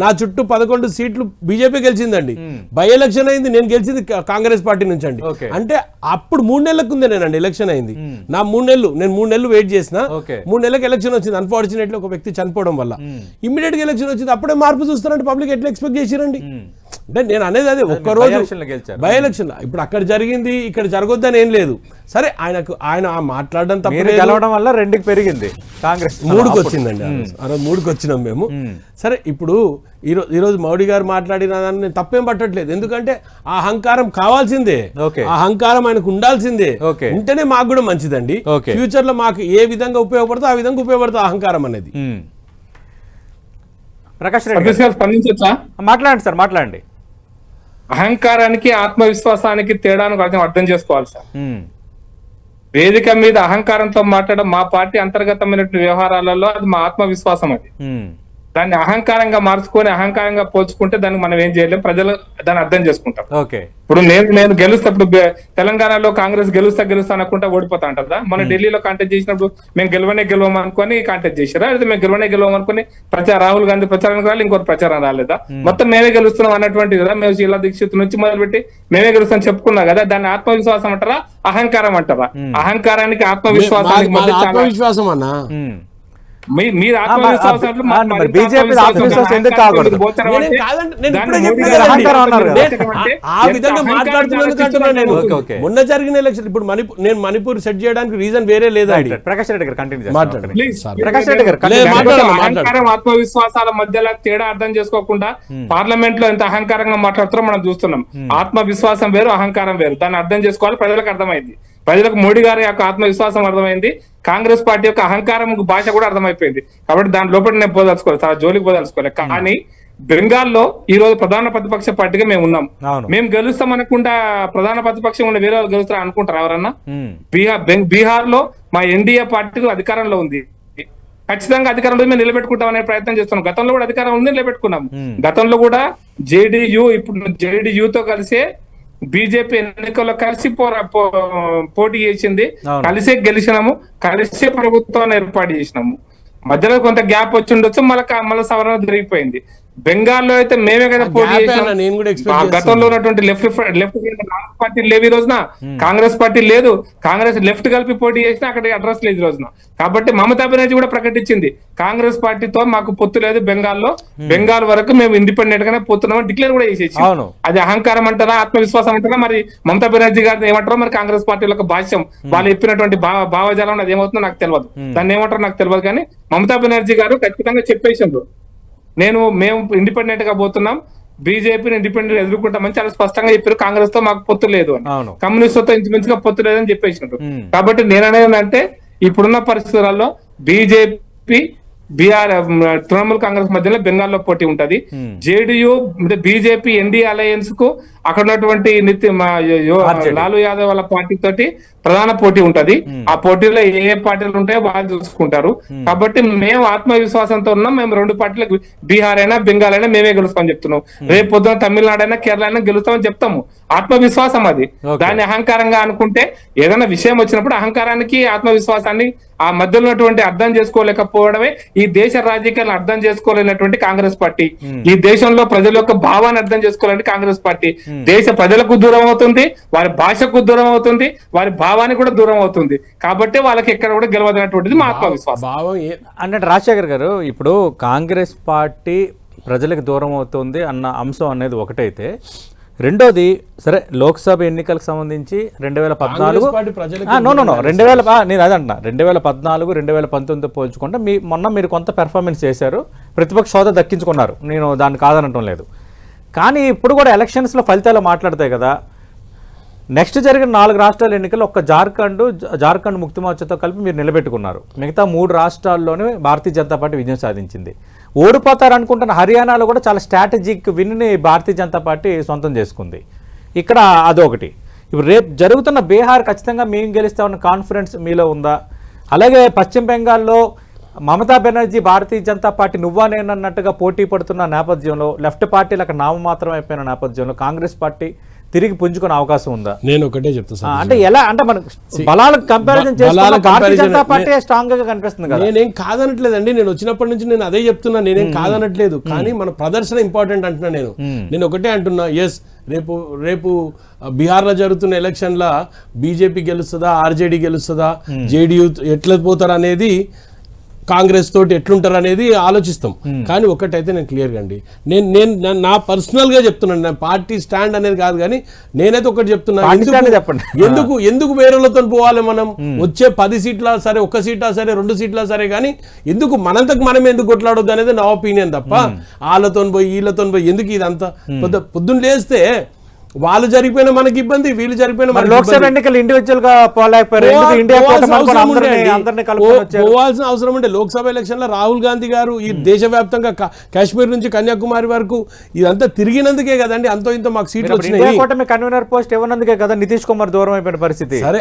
నా చుట్టూ పదకొండు సీట్లు బీజేపీ గెలిచిందండి. బై ఎలక్షన్ అయింది నేను గెలిచింది కాంగ్రెస్ పార్టీ నుంచి అండి. అంటే అప్పుడు మూడు నెలలకు ఉంది నేనండి ఎలక్షన్ అయింది. నా మూడు నెలలు నేను మూడు నెలలు వెయిట్ చేసిన. మూడు నెలలకు ఎలక్షన్ వచ్చింది. అన్ఫార్చునేట్లీ ఒక వ్యక్తి చనిపోవడం వల్ల. ఇమ్మీడియట్గా ఎలక్షన్ వచ్చింది. అప్పుడే మార్పు చూస్తారంటే పబ్లిక్ ఎట్లా ఎక్స్పెక్ట్ చేసిరండి? అంటే నేను అనేది అదే ఒక్క by రోజు election లో గెలిచారు. బై ఎలక్షన్ ఇప్పుడు అక్కడ జరిగింది ఇక్కడ జరగొద్దని ఏం లేదు. సరే ఆయనకు ఆయన ఆ మాట్లాడడం తప్పలేదు గెలవడం వల్ల రెండుకి పెరిగింది. కాంగ్రెస్ మూడుకి వచ్చిందండి మూడుకి వచ్చినాం మేము. సరే ఇప్పుడు ఈరోజు ఈరోజు మోడీ గారు మాట్లాడిన దాన్ని నేను తప్పేం పట్టట్లేదు. ఎందుకంటే ఆ అహంకారం కావాల్సిందే. ఆ అహంకారం ఆయనకు ఉండాల్సిందే. ఉంటేనే మాకు కూడా మంచిదండి. ఫ్యూచర్లో మాకు ఏ విధంగా ఉపయోగపడుతుందో ఆ విధంగా ఉపయోగపడుతుంది అహంకారం అనేది. ప్రకాష్ రెడ్డి గారు. మాట్లాడండి సార్ మాట్లాడండి అహంకారానికి ఆత్మవిశ్వాసానికి తేడాను అర్థం అర్థం చేసుకోవాలి సార్. వేదిక మీద అహంకారంతో మాట్లాడడం మా పార్టీ అంతర్గతమైనటువంటి వ్యవహారాలలో అది మా ఆత్మవిశ్వాసం అది. దాన్ని అహంకారంగా మార్చుకొని అహంకారంగా పోల్చుకుంటే దాన్ని మనం ఏం చేయలేం? ప్రజలు దాన్ని అర్థం చేసుకుంటాం. ఓకే. ఇప్పుడు నేను నేను గెలుస్తా ఇప్పుడు తెలంగాణలో కాంగ్రెస్ గెలుస్తా గెలుస్తా అనుకుంటా ఓడిపోతా అంటారా మన ఢిల్లీలో కాంటెస్ట్ చేసినప్పుడు మేము గెలవనే గెలవం అనుకొని కాంటెస్ట్ చేశారా? అయితే మేము గెలవనే గెలవం అనుకొని ప్రచారం రాహుల్ గాంధీ ప్రచారానికి రాలి ఇంకోటి ప్రచారం రాలేదా? మొత్తం మేమే గెలుస్తున్నాం అన్నటువంటి కదా? మేము శీలా దీక్షిత్ నుంచి మొదలుపెట్టి మేమే గెలుస్తాం చెప్పుకున్నా కదా? దాన్ని ఆత్మవిశ్వాసం అంటారా? అహంకారం అంటారా? అహంకారానికి ఆత్మవిశ్వాసానికి మధ్య ఆత్మవిశ్వాసం అన్న. మీరు ఆత్మవిశ్వాసం ఎందుకు కాకూడదు? ఆ విధంగా. మొన్న జరిగిన ఎలక్షన్ ఇప్పుడు మణిపూర్ నేను మణిపూర్ సెట్ చేయడానికి రీజన్ వేరే రైట్, ప్రకాష్ రెడ్డి గారు కంటిన్యూ మాట్లాడండి. Please sir. ప్రకాష్ రెడ్డి గారు లేదు. అహంకారం ఆత్మవిశ్వాసాల మధ్యలో తేడా అర్థం చేసుకోకుండా పార్లమెంట్లో ఎంత అహంకారంగా మాట్లాడుతారో మనం చూస్తున్నాం. ఆత్మవిశ్వాసం వేరు అహంకారం వేరు. దాన్ని అర్థం చేసుకోవాలి ప్రజలకు అర్థమైంది. ప్రజలకు మోడీ గారి యొక్క ఆత్మవిశ్వాసం అర్థమైంది. కాంగ్రెస్ పార్టీ యొక్క అహంకారం భాష కూడా అర్థమైపోయింది. కాబట్టి దాని లోపల నేను పోదలుచుకోలేదు. చాలా జోలికి పోదలుచుకోలేదు. కానీ బెంగాల్లో ఈ రోజు ప్రధాన ప్రతిపక్ష పార్టీగా మేము ఉన్నాం. మేము గెలుస్తాం అనుకుంటా ప్రధాన ప్రతిపక్షం ఉన్న వేరే వాళ్ళు గెలుస్తారు అనుకుంటారు ఎవరన్నా. బీహార్ బీహార్లో మా ఎన్డీఏ పార్టీ అధికారంలో ఉంది. ఖచ్చితంగా అధికారంలో మేము నిలబెట్టుకుంటాం అనే ప్రయత్నం చేస్తున్నాం. గతంలో కూడా అధికారం ఉంది నిలబెట్టుకున్నాం. గతంలో కూడా జేడీయూ ఇప్పుడు జేడీయూ తో కలిసే బీజేపీ ఎన్నికల్లో కలిసి పోరా పోటీ చేసింది. కలిసే గెలిచినాము కలిసే ప్రభుత్వాన్ని ఏర్పాటు చేసినాము. మధ్యలో కొంత గ్యాప్ వచ్చి ఉండొచ్చు మళ్ళీ మళ్ళీ సవరణ జరిగిపోయింది బెంగాల్లో అయితే మేమే కదా పోటీ. గతంలో ఉన్నటువంటి లెఫ్ట్ లెఫ్ట్ కాంగ్రెస్ పార్టీ లేవు ఈ రోజున. కాంగ్రెస్ పార్టీ లేదు. కాంగ్రెస్ లెఫ్ట్ కలిపి పోటీ చేసినా అక్కడ అడ్రస్ లేదు ఈ రోజున. కాబట్టి మమతా బెనర్జీ కూడా ప్రకటించింది. కాంగ్రెస్ పార్టీతో మాకు పొత్తు లేదు బెంగాల్లో. బెంగాల్ వరకు మేము ఇండిపెండెంట్ గానే పోతున్నామని డిక్లేర్ కూడా చేసేసి. అది అహంకారం అంటారా ఆత్మవిశ్వాసం అంటారా? మరి మమతా బెనర్జీ గారు ఏమంటారో మరి కాంగ్రెస్ పార్టీ యొక్క భాష్యం వాళ్ళు చెప్పినటువంటి భావ భావజాలం అది ఏమవుతుందో నాకు తెలియదు దాన్ని ఏమంటారో నాకు తెలియదు కానీ మమతా బెనర్జీ గారు ఖచ్చితంగా చెప్పేసిండ్రు. నేను మేము ఇండిపెండెంట్గా పోతున్నాం బీజేపీని ఇండిపెండెంట్ ఎదుర్కొంటామని చాలా స్పష్టంగా చెప్పారు కాంగ్రెస్తో మాకు పొత్తు లేదు అని. కమ్యూనిస్ట్తో ఇంచుమించుగా పొత్తు లేదని చెప్పేసినారు మ్మ్. కాబట్టి నేననేది ఏంటంటే ఇప్పుడున్న పరిస్థితులలో బీజేపీ బీఆర్ తృణమూల్ కాంగ్రెస్ మధ్యలో బెంగాల్లో పోటీ ఉంటది జేడీయూ బీజేపీ ఎన్డీ అలయన్స్కు అక్కడ ఉన్నటువంటి RJD. లాలూ యాదవ్ వాళ్ళ పార్టీ తోటి ప్రధాన పోటీ ఉంటది. ఆ పోటీలో ఏ ఏ పార్టీలు ఉంటాయో వాళ్ళు చూసుకుంటారు. కాబట్టి మేము ఆత్మవిశ్వాసంతో ఉన్నాం. మేము రెండు పార్టీలకు బీహార్ అయినా బెంగాల్ అయినా మేమే గెలుస్తామని చెప్తున్నాం. రేపు పొద్దున తమిళనాడు అయినా కేరళ అయినా గెలుస్తామని చెప్తాము. ఆత్మవిశ్వాసం అది. దాన్ని అహంకారంగా అనుకుంటే ఏదైనా విషయం వచ్చినప్పుడు అహంకారానికి ఆత్మవిశ్వాసాన్ని ఆ మధ్యలో ఉన్నటువంటి అర్థం చేసుకోలేకపోవడమే ఈ దేశ రాజకీయాలను అర్థం చేసుకోలేనటువంటి కాంగ్రెస్ పార్టీ. ఈ దేశంలో ప్రజల యొక్క భావాన్ని అర్థం చేసుకోవాలంటే కాంగ్రెస్ పార్టీ. దేశ ప్రజలకు దూరం అవుతుంది వారి భాషకు దూరం అవుతుంది వారి భావానికి కూడా దూరం అవుతుంది. కాబట్టి వాళ్ళకి ఎక్కడ కూడా గెలవదనటువంటిది మా ఆత్మవిశ్వాసం. భావం అంటే రాజశేఖర్ గారు ఇప్పుడు కాంగ్రెస్ పార్టీ ప్రజలకు దూరం అవుతుంది అన్న అంశం అనేది ఒకటైతే రెండోది సరే లోక్సభ ఎన్నికలకు సంబంధించి రెండు వేల పద్నాలుగు నో నో నో రెండు వేల నేను అదే అంటున్నా. రెండు వేల పద్నాలుగు రెండు వేల పంతొమ్మిది పోల్చుకుంటే మీ మొన్న మీరు కొంత పెర్ఫార్మెన్స్ చేశారు. ప్రతిపక్ష హోదా దక్కించుకున్నారు. నేను దాన్ని కాదనటం లేదు. కానీ ఇప్పుడు కూడా ఎలక్షన్స్లో ఫలితాలు మాట్లాడతాయి కదా. నెక్స్ట్ జరిగిన నాలుగు రాష్ట్రాల ఎన్నికలు ఒక్క జార్ఖండ్ జార్ఖండ్ ముక్తి మోర్చాతో కలిపి మీరు నిలబెట్టుకున్నారు. మిగతా మూడు రాష్ట్రాల్లోనే భారతీయ జనతా పార్టీ విజయం సాధించింది. ఓడిపోతారు అనుకుంటున్న హర్యానాలో కూడా చాలా స్ట్రాటజిక్ విన్ని భారతీయ జనతా పార్టీ సొంతం చేసుకుంది. ఇక్కడ అదొకటి. ఇప్పుడు రేపు జరుగుతున్న బీహార్ ఖచ్చితంగా మేము గెలుస్తామన్న కాన్ఫిడెన్స్ మీలో ఉందా? అలాగే పశ్చిమ బెంగాల్లో మమతా బెనర్జీ భారతీయ జనతా పార్టీ నువ్వా నేనన్నట్టుగా పోటీ పడుతున్న నేపథ్యంలో లెఫ్ట్ పార్టీలకు అక్కడ నామమాత్రం అయిపోయిన నేపథ్యంలో కాంగ్రెస్ పార్టీ తిరిగి పుంజుకునే అవకాశం ఉందా? నేను ఒకటే చెప్తా ఆ, సార్ అంటే ఎలా అంటే మనం కంపారిజన్ బలాల comparison జనతా పార్టీ స్ట్రాంగ్గా కనిపిస్తుంది కదా. నేనేం కాదనట్లేదండి. నేను వచ్చినప్పటి నుంచి నేను అదే చెప్తున్నా. నేనేం కాదనట్లేదు. కానీ మన ప్రదర్శన ఇంపార్టెంట్ అంటున్నా నేను. నేను ఒకటే అంటున్నా. ఎస్ రేపు రేపు బీహార్లో జరుగుతున్న ఎలక్షన్ల బీజేపీ గెలుస్తుందా? ఆర్జేడీ గెలుస్తుందా? జేడీయూ ఎట్లా పోతారు అనేది కాంగ్రెస్ తోటి ఎట్లుంటారు అనేది ఆలోచిస్తాం కానీ ఒకటైతే నేను క్లియర్గా అండి. నేను నేను నా- నా పర్సనల్గా చెప్తున్నాను. నా పార్టీ స్టాండ్ అనేది కాదు కానీ నేనైతే ఒకటి చెప్తున్నా. Party ఎందుకు- stand చెప్పండి. ఎందుకు ఎందుకు వేరేలతో పోవాలి మనం? వచ్చే పది సీట్ల సరే ఒక్క సీటా సరే రెండు సీట్ల సరే కానీ ఎందుకు మనంతకు మనం ఎందుకు కొట్లాడొద్దు అనేది నా ఒపీనియన్ తప్ప వాళ్ళతో పోయి వీళ్ళతో పోయి ఎందుకు ఇదంతా? పొద్దు పొద్దున్న లేస్తే వాళ్ళు జరిగిపోయిన మనకి ఇబ్బంది వీళ్ళు జరిగిపోయిన మరి లోక్సభ. ఎన్నికలు ఇండివిజువల్గా పోలేకపోయారు. పోవాల్సిన అవసరం ఉండే. లోక్సభ ఎలక్షన్లో రాహుల్ గాంధీ గారు ఈ దేశవ్యాప్తంగా కాశ్మీర్ నుంచి కన్యాకుమారి వరకు ఇదంతా తిరిగినందుకే కదండి. అంతో ఇంత మాకు సీట్లు వచ్చినాయి. కూటమి కన్వీనర్ పోస్ట్ ఇవ్వనందుకే కదా నితీష్ కుమార్ దూరం అయిపోయిన పరిస్థితి. సరే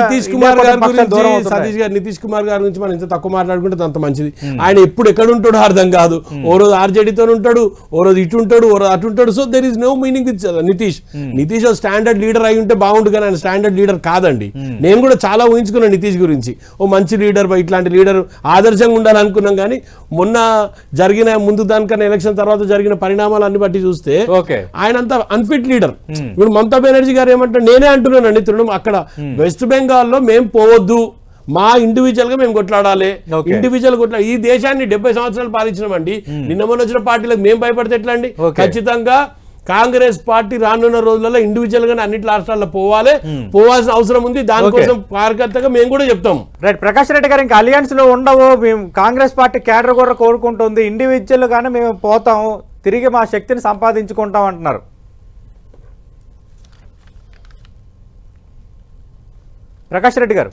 నితీష్ కుమార్ గారి గురించి. సతీష్ గారు నితీష్ కుమార్ గారి గురించి మనం ఇంత తక్కువ మాట్లాడుకుంటే అంత మంచిది. ఆయన ఎప్పుడు ఎక్కడ ఉంటాడో అర్థం కాదు. ఓ రోజు ఆర్జేడీతో ఉంటాడు ఓ రోజు ఇటు ఉంటాడు ఓ రోజు అటు ఉంటాడు so there is no meaning with Nitish Nitish standard leader అయి ఉంటే బాగుండు కానీ ఆయన స్టాండర్డ్ లీడర్ కాదండి. నేను కూడా చాలా ఊహించుకున్నాను నితీష్ గురించి. ఓ మంచి లీడర్ ఇట్లాంటి లీడర్ ఆదర్శంగా ఉండాలనుకున్నాం కానీ మొన్న జరిగిన ముందు దానికన్నా ఎలక్షన్ తర్వాత జరిగిన పరిణామాలన్నీ బట్టి చూస్తే ఓకే. ఆయన అంత అన్ఫిట్ లీడర్ ఇప్పుడు మమతా బెనర్జీ గారు ఏమంటారు నేనే అంటున్నానండి. తృణం అక్కడ వెస్ట్ బెంగాల్లో మేము పోవద్దు. మా ఇండివిజువల్గా మేము కొట్లాడాలి. ఇండివిజువల్ కొట్లా ఈ దేశాన్ని డెబ్బై సంవత్సరాలు పాలించినామండి. నిన్న మొన్న వచ్చిన పార్టీలకు మేము భయపడితే ఎట్లా అండి. ఖచ్చితంగా కాంగ్రెస్ పార్టీ రానున్న రోజులలో ఇండివిజువల్గా అన్నిటి రాష్ట్రాల్లో పోవాలి. పోవాల్సిన అవసరం ఉంది. దానికోసం కార్యకర్తగా మేము కూడా చెప్తాం. రైట్ ప్రకాష్ రెడ్డి గారు ఇంకా అలియన్స్లో ఉండవు మేము కాంగ్రెస్ పార్టీ క్యాడర్ కూడా కోరుకుంటుంది. ఇండివిజువల్ గానే మేము పోతాము తిరిగి మా శక్తిని సంపాదించుకుంటాం అంటున్నారు. ప్రకాష్ రెడ్డి గారు.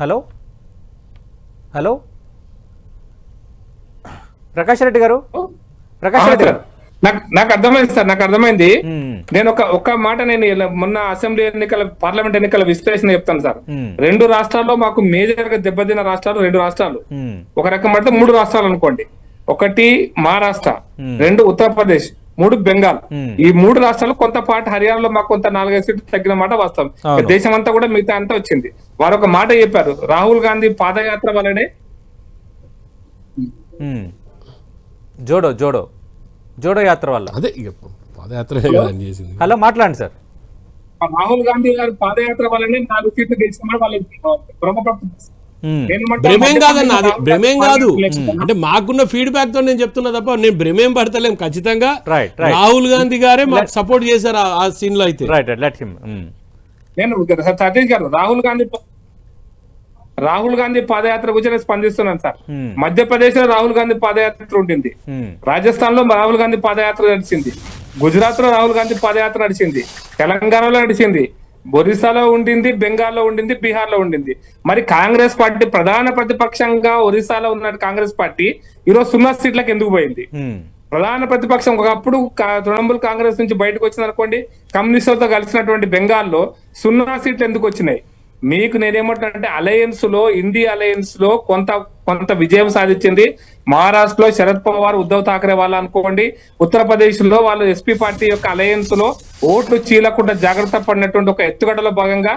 హలో? హలో? ప్రకాష్ రెడ్డి గారు? ప్రకాష్ రెడ్డి గారు. నాకు నాకు అర్థమైంది సార్ నాకు అర్థమైంది. నేను ఒక ఒక మాట నేను మొన్న అసెంబ్లీ ఎన్నికల పార్లమెంట్ ఎన్నికల విశ్లేషణ చెప్తాను సార్. రెండు రాష్ట్రాల్లో మాకు మేజర్గా దెబ్బతిన్న రాష్ట్రాలు రెండు రాష్ట్రాలు. ఒక రకం పడితే మూడు రాష్ట్రాలు అనుకోండి. ఒకటి మహారాష్ట్ర రెండు ఉత్తరప్రదేశ్. మూడు బెంగాల్. ఈ మూడు రాష్ట్రాలు కొంత పాట హర్యానాలో మాకు కొంత నాలుగైదు సీట్లు తగ్గిన మాట వాస్తవం. అవును. దేశం అంతా కూడా మిగతా అంతా వచ్చింది. వారు ఒక మాట చెప్పారు. రాహుల్ గాంధీ పాదయాత్ర వల్లనే మ్మ్. జోడో జోడో. జోడో యాత్ర వల్ల. అదే పాదయాత్ర హలో మాట్లాడండి సార్. రాహుల్ గాంధీ గారి పాదయాత్ర వల్లనే నాలుగు సీట్లు గెలిచిన వాళ్ళు భ్రమపడుతున్నారు భ్రమేం కాదన్న అది రాహుల్ భ్రమేం గాంధీ కాదు ఎలక్షన్ అంటే మాకున్న ఫీడ్బ్యాక్తో నేను చెప్తున్నా తప్ప నేను భ్రమేం పడతలేం. ఖచ్చితంగా. రాహుల్ గాంధీ గారే మాకు సపోర్ట్ చేశారు ఆ- సీన్లో అయితే. రైట్ రైట్ లెట్ హిమ్ నేను సతీష్ గారు రాహుల్ గాంధీ రాహుల్ గాంధీ పాదయాత్ర గురించి నేను స్పందిస్తున్నాను సార్. Hmm. మధ్యప్రదేశ్లో రాహుల్ గాంధీ పాదయాత్ర ఉంటుంది రాజస్థాన్లో రాహుల్ గాంధీ పాదయాత్ర నడిచింది. గుజరాత్లో రాహుల్ గాంధీ పాదయాత్ర నడిచింది. తెలంగాణలో నడిచింది. ఒరిస్సాలో ఉండింది బెంగాల్లో ఉండింది బీహార్లో ఉండింది. మరి కాంగ్రెస్ పార్టీ ప్రధాన ప్రతిపక్షంగా ఒరిస్సాలో ఉన్న కాంగ్రెస్ పార్టీ ఈరోజు సున్నా సీట్లకు ఎందుకు పోయింది? ప్రధాన ప్రతిపక్షం ఒకప్పుడు తృణమూల్ కాంగ్రెస్ నుంచి బయటకు వచ్చింది అనుకోండి కమ్యూనిస్టులతో కలిసినటువంటి బెంగాల్లో సున్నా సీట్లు ఎందుకు వచ్చినాయి? మీకు నేనేమంటానంటే అలయన్స్లో ఇండియా అలయన్స్లో కొంత కొంత విజయం సాధించింది. మహారాష్ట్రలో శరద్ పవార్ ఉద్ధవ్ ఠాకరే వాళ్ళు అనుకోండి. ఉత్తరప్రదేశ్లో వాళ్ళు ఎస్పీ పార్టీ యొక్క అలయన్స్లో ఓట్లు చీలకుండా జాగ్రత్త పడినటువంటి ఒక ఎత్తుగడలో భాగంగా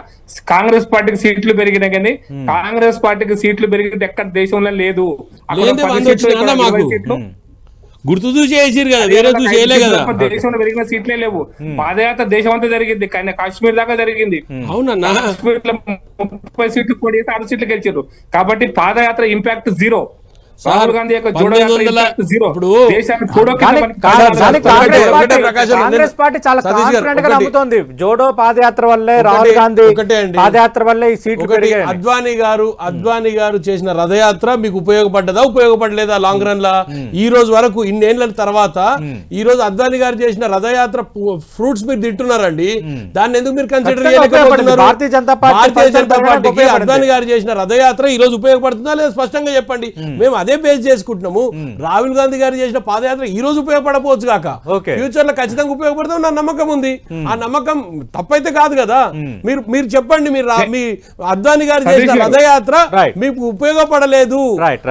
కాంగ్రెస్ పార్టీకి సీట్లు పెరిగినాయి కానీ కాంగ్రెస్ పార్టీకి సీట్లు పెరిగింది ఎక్కడ దేశంలో లేదు. అక్కడ గుర్తు చూసి వేసిరు కదా వేరే చూసి వేయలే కదా. దేశంలో పెరిగిన సీట్లే లేవు. పాదయాత్ర దేశం అంతా జరిగింది కానీ కాశ్మీర్ దాకా జరిగింది. అవునన్నా. కాశ్మీర్లో ముప్పై సీట్లు కోడి ఆరు సీట్లు గెలిచారు కాబట్టి పాదయాత్ర ఇంపాక్ట్ జీరో రాహుల్ గాంధీ యొక్క కాంగ్రెస్ పార్టీ చాలా కాన్ఫిడెంట్గా నమ్ముతోంది జోడో పాదయాత్ర వల్లే రాహుల్ గాంధీ. పాదయాత్ర వల్లే ఈ సీట్లు అద్వానీ గారు అద్వానీ గారు చేసిన రథయాత్ర మీకు ఉపయోగపడ్డదా ఉపయోగపడలేదా లాంగ్ రన్ లా? ఈ రోజు వరకు ఇన్నేళ్ళ తర్వాత ఈ రోజు అద్వానీ గారు చేసిన రథయాత్ర ఫ్రూట్స్ మీరు తింటున్నారండి. దాన్ని ఎందుకు మీరు కన్సిడర్ ఉపయోగపడింది. భారతీయ జనతా పార్టీ. అద్వానీ గారు చేసిన రథయాత్ర ఈ రోజు ఉపయోగపడుతుందా లేదా స్పష్టంగా చెప్పండి? మేము అదే బేస్ చేసుకుంటున్నాము. రాహుల్ గాంధీ గారు చేసిన పాదయాత్ర ఈ రోజు ఉపయోగపడపోవచ్చు కాక. ఫ్యూచర్లో ఖచ్చితంగా ఉపయోగపడతాం నా నమ్మకం ఉంది. ఆ నమ్మకం తప్పైతే కాదు కదా. మీరు మీరు చెప్పండి మీరు మీ అద్వాని గారు సతీష్ చేసిన గారు. రథయాత్ర. మీకు ఉపయోగపడలేదు.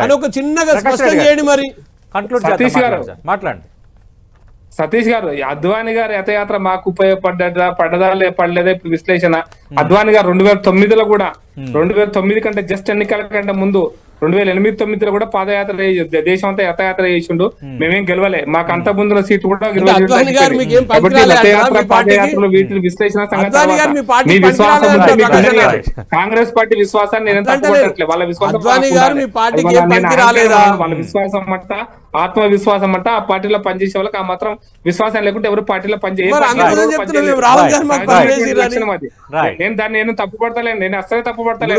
అని ఒక చిన్నగా స్పష్టం చేయండి మరి. కంక్లూడ్ సతీష్ గారు. మాట్లాడండి. సతీష్ గారు అద్వాని గారి రథయాత్ర మాకు ఉపయోగపడ్డా పడ్డదా లే పడలేదా ఇప్పుడు విశ్లేషణ. అద్వాని గారు రెండు వేల తొమ్మిదిలో కూడా రెండు వేల తొమ్మిది కంటే జస్ట్ ఎన్నికల కంటే ముందు రెండు వేల ఎనిమిది తొమ్మిదిలో కూడా పాదయాత్ర దేశం అంతా రథయాత్ర చేసిండు. మేమేం. గెలవలే. మాకు అంత ముందున్న సీట్ కూడా ఇరవై సీట్లు అద్వాని గారు తగ్గిపోయింది. మీకు ఏం కాబట్టి పనికిరాలే అంటారా? రథయాత్ర మీ పార్టీకి? పాదయాత్రలు వీటి విశ్లేషణ. మీ విశ్వాసం. కాంగ్రెస్ పార్టీ విశ్వాసాన్ని నేను వాళ్ళ విశ్వాసం వాళ్ళ విశ్వాసం మట్ట ఆత్మవిశ్వాసం అంట ఆ పార్టీలో పనిచేసే వాళ్ళకి ఆ మాత్రం విశ్వాసం లేకుంటే ఎవరు పార్టీలో పనిచేయ మరి అందుకనే చెప్తున్నా మేము. రాహుల్ గాంధీ మాకు Right. పనిచేసిరని Right. నేను దాన్ని నేను తప్పు పడతలేను నేను అసలే తప్పు పడతలేను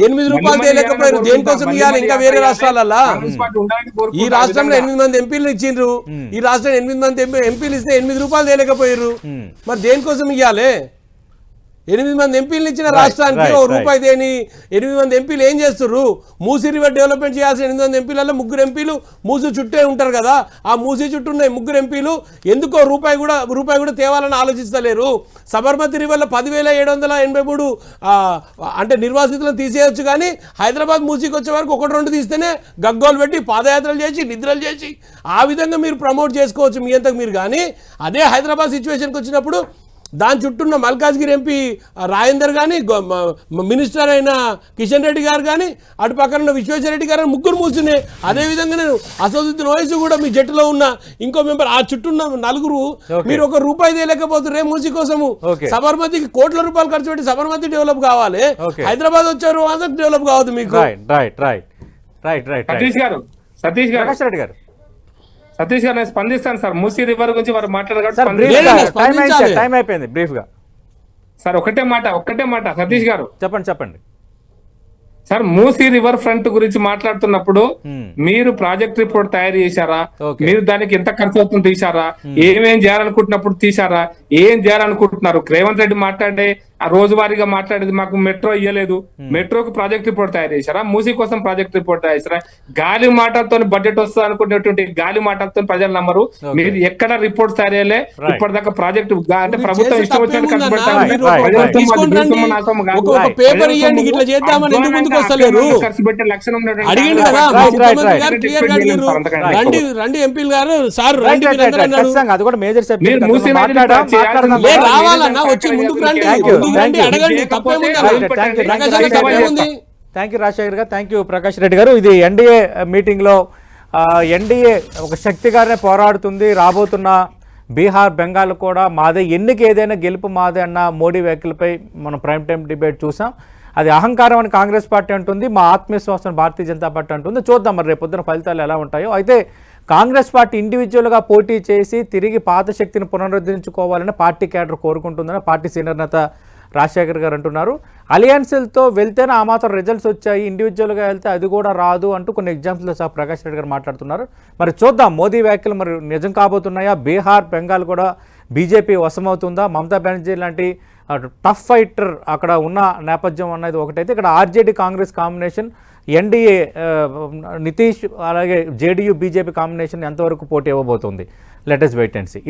ఎనిమిది రూపాయలు తేలేకపోయారు దేనికోసం. ఇవ్వాలి? ఇంకా వేరే ఉండాలని ఈ. రాష్ట్రంలో. ఎనిమిది మంది ఎంపీలు ఇచ్చిండ్రు. ఈ రాష్ట్రం ఎనిమిది మంది ఎంపీ- ఎంపీలు ఇస్తే ఎనిమిది రూపాయలు తేలేకపోయారు మరి దేనికోసం ఇవ్వాలి ఎనిమిది మంది ఎంపీలు ఇచ్చిన రాష్ట్రానికి ఓ. రూపాయి దేని? ఎనిమిది మంది ఎంపీలు ఏం చేస్తుర్రు? మూసీ రివర్ డెవలప్మెంట్ చేయాల్సిన ఎనిమిది మంది ఎంపీలలో ముగ్గురు ఎంపీలు మూసి చుట్టే ఉంటారు కదా. ఆ మూసి చుట్టూ ఉన్న ముగ్గురు ఎంపీలు ఎందుకో రూపాయి కూడా రూపాయి కూడా తేవాలని ఆలోచిస్తలేరు. సబర్మతి రివర్లో పదివేల ఏడు వందల ఎనభై మూడు అంటే నిర్వాసితులను తీసేయొచ్చు కానీ హైదరాబాద్ మూసీకి వచ్చే వరకు ఒకటి రెండు తీస్తేనే గగ్గోలు పెట్టి పాదయాత్రలు చేసి నిద్రలు చేసి ఆ విధంగా మీరు ప్రమోట్ చేసుకోవచ్చు మీ అంతకు మీరు కానీ. అదే హైదరాబాద్ సిచ్యువేషన్కి వచ్చినప్పుడు దాని చుట్టూ ఉన్న మల్కాజ్గిరి ఎంపీ రాజేందర్ కానీ మినిస్టర్ అయిన కిషన్ రెడ్డి గారు కానీ అటు పక్కన ఉన్న విశ్వేశ్వర రెడ్డి గారు ముగ్గురు మూసినే అదే విధంగా నేను అసదుద్దీన్ ఓవైసీ కూడా మీ జట్టులో ఉన్న ఇంకో మెంబర్ ఆ చుట్టూ ఉన్న నలుగురు. మీరు ఒక రూపాయి తేలేకపోతున్నారు మూసి కోసము. సబర్మతికి కోట్ల రూపాయలు ఖర్చు పెట్టి సబర్మతి డెవలప్ కావాలి. హైదరాబాద్ వచ్చారు అందరికి డెవలప్ కావద్దు మీకు. Right right right right right Satish garu Satish garu. Reddy గారు. సతీష్ గారు నేను స్పందిస్తాను సార్. మూసీ రివర్ గురించి వారు మాట్లాడగారు సార్ బ్రీఫ్ లేదండి, టైం స్పందించాలి. టైం అయిపోయింది బ్రీఫ్గా సార్ ఒకటే మాట ఒక్కటే మాట సతీష్ గారు. చెప్పండి చెప్పండి. సార్ మూసీ రివర్ ఫ్రంట్ గురించి మాట్లాడుతున్నప్పుడు. మీరు ప్రాజెక్ట్ రిపోర్ట్ తయారు చేశారా. మీరు దానికి ఎంత ఖర్చు అవుతుంది తీశారా? ఏమేం చేయాలనుకుంటున్నప్పుడు తీశారా? ఏం చేయాలనుకుంటున్నారు? రేవంత్ రెడ్డి మాట్లాడే ఆ రోజువారీగా మాట్లాడేది మాకు మెట్రో ఇవ్వలేదు మెట్రోకి ప్రాజెక్ట్ రిపోర్ట్ తయారు చేశారా? మూసీ కోసం ప్రాజెక్ట్ రిపోర్ట్ తయారు చేశారా? గాలి మాటలతో బడ్జెట్ వస్తుంది అనుకునేటువంటి గాలి మాటలతో ప్రజలు నమ్మరు. మీరు ఎక్కడ రిపోర్ట్స్ తయారు చేయలే. ఇప్పటిదాకా ప్రాజెక్ట్ అంటే ప్రభుత్వం ఇష్టం వచ్చినట్టు ఖర్చు పెట్టే లక్షణం. రండి ఎంపీలు గారు సార్ అది కూడా మేజర్ రావాలన్నా వచ్చి ముందుకు రండి. అడగండి తప్పేముంది? థ్యాంక్ యూ, రాజశేఖర్ గారు థ్యాంక్ యూ ప్రకాష్ రెడ్డి గారు. ఇది ఎన్డీఏ మీటింగ్లో ఎన్డీఏ ఒక శక్తిగానే పోరాడుతుంది రాబోతున్న బీహార్ బెంగాల్ కూడా మాదే. ఎన్నిక ఏదైనా గెలుపు మాదే అన్న మోడీ వ్యాఖ్యలపై మనం ప్రైమ్ టైం డిబేట్ చూసాం. అది అహంకారం అని కాంగ్రెస్ పార్టీ అంటుంది మా ఆత్మవిశ్వాసం భారతీయ జనతా పార్టీ అంటుంది. చూద్దాం మరి రేపు పొద్దున ఫలితాలు ఎలా ఉంటాయో. అయితే కాంగ్రెస్ పార్టీ ఇండివిజువల్గా పోటీ చేసి తిరిగి పాత శక్తిని పునరుద్ధరించుకోవాలని పార్టీ క్యాడర్ కోరుకుంటుందని పార్టీ సీనియర్ నేత రాజశేఖర్ గారు అంటున్నారు. అలియన్స్లతో వెళ్తేనే ఆ మాత్రం రిజల్ట్స్ వచ్చాయి. ఇండివిజువల్గా వెళ్తే అది కూడా రాదు అంటూ కొన్ని ఎగ్జాంపుల్స్ సహా ప్రకాష్ రెడ్డి గారు మాట్లాడుతున్నారు. మరి చూద్దాం మోదీ వ్యాఖ్యలు మరి నిజం కాబోతున్నాయా? బీహార్ బెంగాల్ కూడా బీజేపీ వశమవుతుందా? మమతా బెనర్జీ లాంటి టఫ్ ఫైటర్ అక్కడ ఉన్న నేపథ్యం అనేది ఒకటైతే ఇక్కడ RJD Congress combination NDA Nitish అలాగే జేడీయూ బీజేపీ కాంబినేషన్ ఎంతవరకు పోటీ ఇవ్వబోతుంది? Latest wait and see